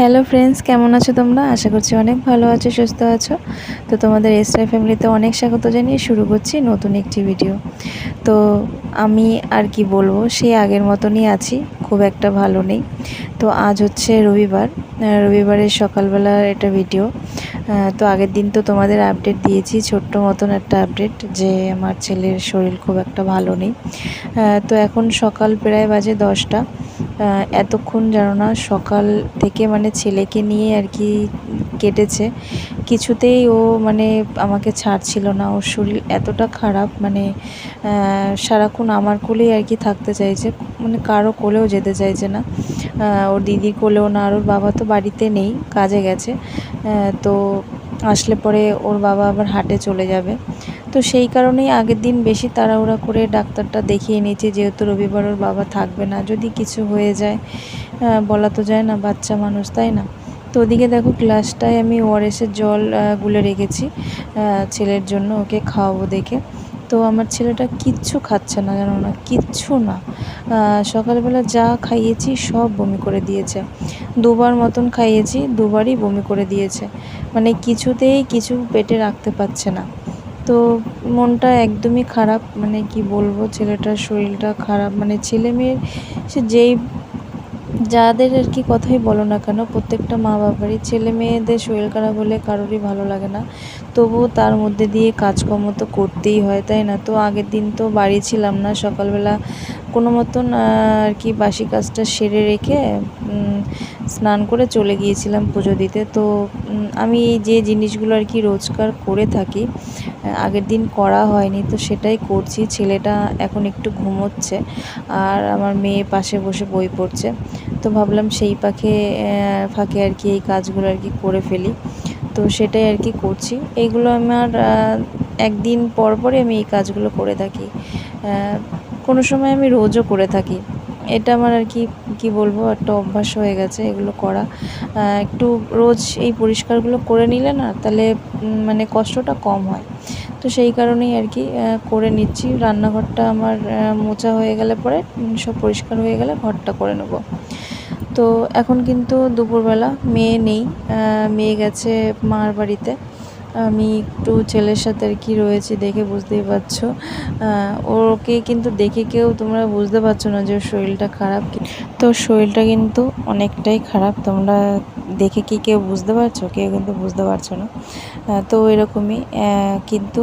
Hello friends কেমন আছো তোমরা? আশা করছি অনেক ভালো আছো, সুস্থ আছো। তো তোমাদের এসরাই ফ্যামিলিতে অনেক স্বাগত জানিয়ে শুরু করছি নতুন একটি ভিডিও তো আমি আর কি বলব, সেই আগের মতনই আছি। খুব একটা ভালো নেই। তো আজ হচ্ছে রবিবার রবিবারের সকালবেলার একটা ভিডিও তো আগের দিন তো তোমাদের আপডেট দিয়েছি, ছোট্ট মতন একটা আপডেট যে আমার ছেলের শরীর খুব একটা ভালো নেই। তো এখন সকাল প্রায় বাজে দশটা। এতক্ষণ জানো না সকাল থেকে মানে ছেলেকে নিয়ে আর কি কেটেছে। কিছুতেই ও মানে আমাকে ছাড়ছিল না। ওর শরীর এতটা খারাপ মানে সারাক্ষণ আমার কোলেই আর কি থাকতে চাইছে। মানে কারও কোলেও যেতে চাইছে না। ওর দিদির কোলেও না, আর ওর বাবা তো বাড়িতে নেই, কাজে গেছে। তো আসলে পরে ওর বাবা আবার হাটে চলে যাবে। তো সেই কারণেই আগের দিন বেশি তাড়াহুড়া করে ডাক্তারটা দেখিয়ে নিয়েছি, যেহেতু রবিবার ওর বাবা থাকবে না। যদি কিছু হয়ে যায় বলা তো যায় না, বাচ্চা মানুষ, তাই না? তো ওদিকে দেখো গ্লাসটায় আমি ওআরএসের জল গুলে রেখেছি ছেলের জন্য ওকে খাওয়াবো দেখে। তো আমার ছেলেটা কিচ্ছু খাচ্ছে না, জানো না, কিচ্ছু না। সকালবেলা যা খাইয়েছি সব বমি করে দিয়েছে। দুবার মতন খাইয়েছি, দুবারই বমি করে দিয়েছে। মানে কিছুতেই কিছু পেটে রাখতে পারছে না। তো মনটা একদমই খারাপ মানে কি বলব, ছেলেটার শরীরটা খারাপ। মানে ছেলে মেয়ের সে যেই যাদের আর কি কথাই বলো না কেন, প্রত্যেকটা মা বাবারই, ছেলে মেয়েদের শরীর খারাপ হলে কারোরই ভালো লাগে না। তবুও তার মধ্যে দিয়ে কাজকর্ম তো করতেই হয়, তাই না? তো আগের দিন তো বাড়ি ছিলাম না, সকালবেলা কোনো মতন আর কি বাসি কাজটা সেরে রেখে স্নান করে চলে গিয়েছিলাম পুজো দিতে। তো আমি যে জিনিসগুলো আর কি রোজগার করে থাকি আগের দিন করা হয়নি, তো সেটাই করছি। ছেলেটা এখন একটু ঘুমোচ্ছে আর আমার মেয়ে পাশে বসে বই পড়ছে। তো ভাবলাম সেই পাখে ফাঁকে আর কি এই কাজগুলো আর কি করে ফেলি। তো সেটাই আর কি করছি। এইগুলো আমার একদিন পর পরে আমি এই কাজগুলো করে থাকি। কোনো সময় আমি রোজও করে থাকি। এটা আমার আর কি কি বলব, একটা অভ্যাস হয়ে গেছে এগুলো করা। একটু রোজ এই পরিষ্কারগুলো করে নিলে না তাহলে মানে কষ্টটা কম হয়। তো সেই কারণেই আর কি করে নিচ্ছি। রান্নাঘরটা আমার মোচা হয়ে গেলে পরে সব পরিষ্কার হয়ে গেলে ঘরটা করে নেব। তো এখন কিন্তু দুপুরবেলা মেয়ে নেই মেয়ে গেছে মার বাড়িতে। আমি একটু ছেলের সাথে আর কি রয়েছি দেখে বুঝতেই পারছ। ওকে কিন্তু দেখে কেউ তোমরা বুঝতে পারছ না যে ওর শরীরটা খারাপ তো শরীরটা কিন্তু অনেকটাই খারাপ, তোমরা দেখে কি কেউ বুঝতে পারছ? কেউ কিন্তু বুঝতে পারছ না। তো এরকমই কিন্তু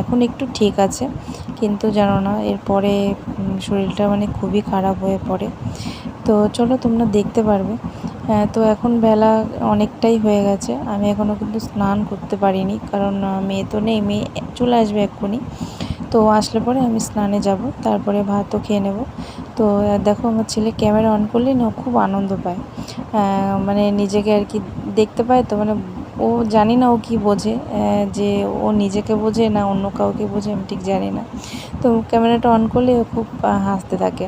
এখন একটু ঠিক আছে, কিন্তু জানো না, এরপরে শরীরটা মানে খুবই খারাপ হয়ে পড়ে। তো চলো তোমরা দেখতে পারবে। তো এখন বেলা অনেকটাই হয়ে গেছে। আমি এখনও কিন্তু স্নান করতে পারিনি, কারণ মেয়ে তো নেই, মেয়ে চলে আসবে এক্ষুনি। তো আসলে পরে আমি স্নানে যাব, তারপরে ভাতও খেয়ে নেব। তো দেখো আমার ছেলে ক্যামেরা অন করলেই না খুব আনন্দ পায়। মানে নিজেকে আর কি দেখতে পায় তো মানে ও জানি না ও কি বোঝে যে ও নিজেকে বোঝে না অন্য কাউকে বোঝে আমি ঠিক জানি না। তো ক্যামেরাটা অন করলে ও খুব হাসতে থাকে।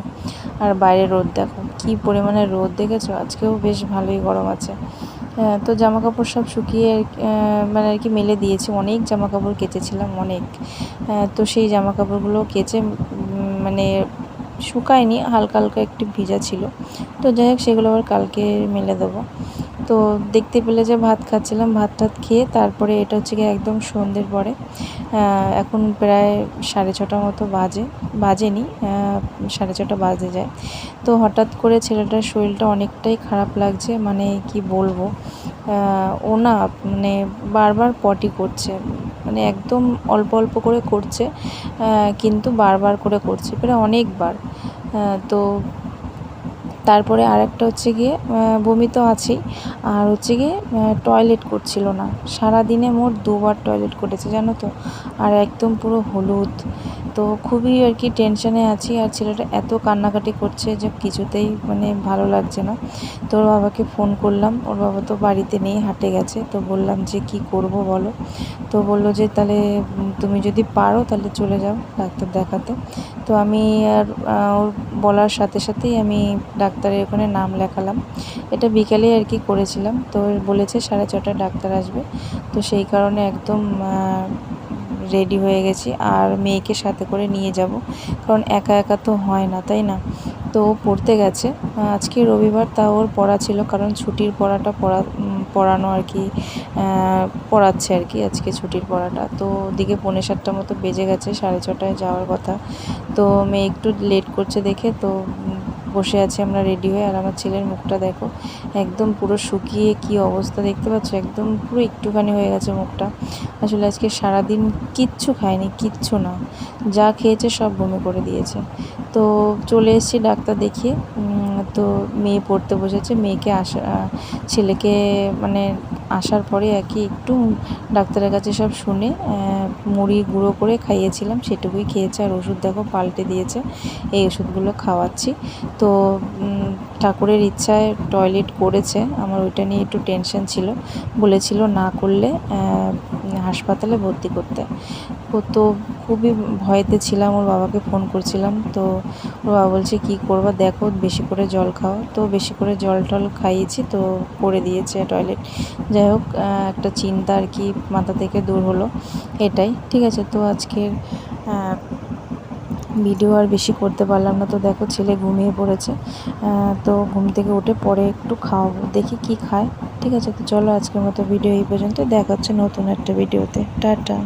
আর বাইরে রোদ দেখো কি পরিমাণে রোদ দেখেছ? আজকেও বেশ ভালোই গরম আছে। হ্যাঁ, তো জামা কাপড় সব শুকিয়ে মানে আর কি মেলে দিয়েছি। অনেক জামা কাপড় কেচেছিলাম অনেক। আহ, তো সেই জামা কাপড়গুলো কেচে মানে শুকায়নি হালকা হালকা একটু ভিজা ছিল। তো যাই হোক সেগুলো আবার কালকে মেলে দেবো। তো দেখতে পেলে যে ভাত খাচ্ছিলাম ভাত টাত খেয়ে তারপরে এটা হচ্ছে গিয়ে একদম সন্ধ্যের পরে এখন প্রায় সাড়ে ছটা মতো বাজে, বাজেনি সাড়ে ছটা বাজে যায়। তো হঠাৎ করে ছেলেটার শরীরটা অনেকটাই খারাপ লাগছে মানে কি বলব ও না মানে বারবার পটি করছে মানে একদম অল্প অল্প করে করছে কিন্তু বারবার করে করছে, প্রায় অনেকবার তো তারপরে আরেকটা হচ্ছে গিয়ে বমি তো আছেই। আর হচ্ছে গিয়ে টয়লেট করছিল না। সারাদিনে মোট দুবার টয়লেট করেছে, জানো তো? আর একদম পুরো হলুদ। তো খুবই আর কি টেনশনে আছি আর ছেলেটা এত কান্নাকাটি করছে যে কিছুতেই মানে ভালো লাগছে না। তো ওর বাবাকে ফোন করলাম, ওর বাবা তো বাড়িতে নেই, হাটে গেছে। তো বললাম যে, কি করব বলো? তো বলল যে, তাহলে তুমি যদি পারো তাহলে চলে যাও ডাক্তার দেখাতে। তো আমি আর ওর বলার সাথে সাথেই আমি ডাক্তারের ওখানে নাম লেখালাম। এটা বিকেলে আর কি করেছিলাম। তো বলেছে সাড়ে ছটায় ডাক্তার আসবে। তো সেই কারণে একদম রেডি হয়ে গেছি আর মেয়েকে সাথে করে নিয়ে যাব, কারণ একা একা তো হয় না, তাই না? তো ও পড়তে গেছে। আজকে রবিবার, তা ওর পড়া ছিল, কারণ ছুটির পড়াটা পড়া পড়ানো আর কি পড়াচ্ছে আর কি আজকে ছুটির পড়াটা। তো ওদিকে পৌনে সাতটা মতো বেজে গেছে, সাড়ে ছটায় যাওয়ার কথা। তো মেয়ে একটু লেট করছে দেখে, তো বসে আছি আমরা রেডি হয়ে। আর আমার ছেলের মুখটা দেখো, একদম পুরো শুকিয়ে কি অবস্থা দেখতে পাচ্ছ? একদম পুরো একটুখানি হয়ে গেছে মুখটা। আসলে আজকে সারাদিন কিচ্ছু খায়নি কিচ্ছু না। যা খেয়েছে সব বমি করে দিয়েছে। তো চলে এসেছি ডাক্তার দেখিয়ে। তো মেয়ে পড়তে বসেছে। মেয়েকে আসা ছেলেকে মানে আসার পরে কি একটু ডাক্তারের কাছে সব শুনে মুড়ি গুঁড়ো করে খাইয়েছিলাম, সেটুকুই খেয়েছে আর ওষুধ দেখো পাল্টে দিয়েছে, এই ওষুধগুলো খাওয়াচ্ছি। তো ঠাকুরের ইচ্ছায় টয়লেট করেছে, আমার ওইটা নিয়ে একটু টেনশন ছিল, বলেছিল না করলে হাসপাতালে ভর্তি করতে। তো খুবই ভয়েতে ছিলাম, ওর বাবাকে ফোন করছিলাম। তো ওর বাবা বলছে, কী করব? দেখো, বেশি করে জল খাও। তো বেশি করে জল টল খাইয়েছি, তো করে দিয়েছে টয়লেট। যাই হোক একটা চিন্তা আর কি মাথা থেকে দূর হলো, এটাই। ঠিক আছে, তো আজকের ভিডিও আর বেশি করতে পারলাম না। তো দেখো, ছেলে ঘুমিয়ে পড়েছে। তো ঘুম থেকে উঠে পরে একটু খাওয়াবো, দেখি কি খায়। ঠিক আছে, তো চলো আজকের মতো ভিডিও এই পর্যন্ত দেখা হচ্ছে নতুন একটা ভিডিওতে। টাটা।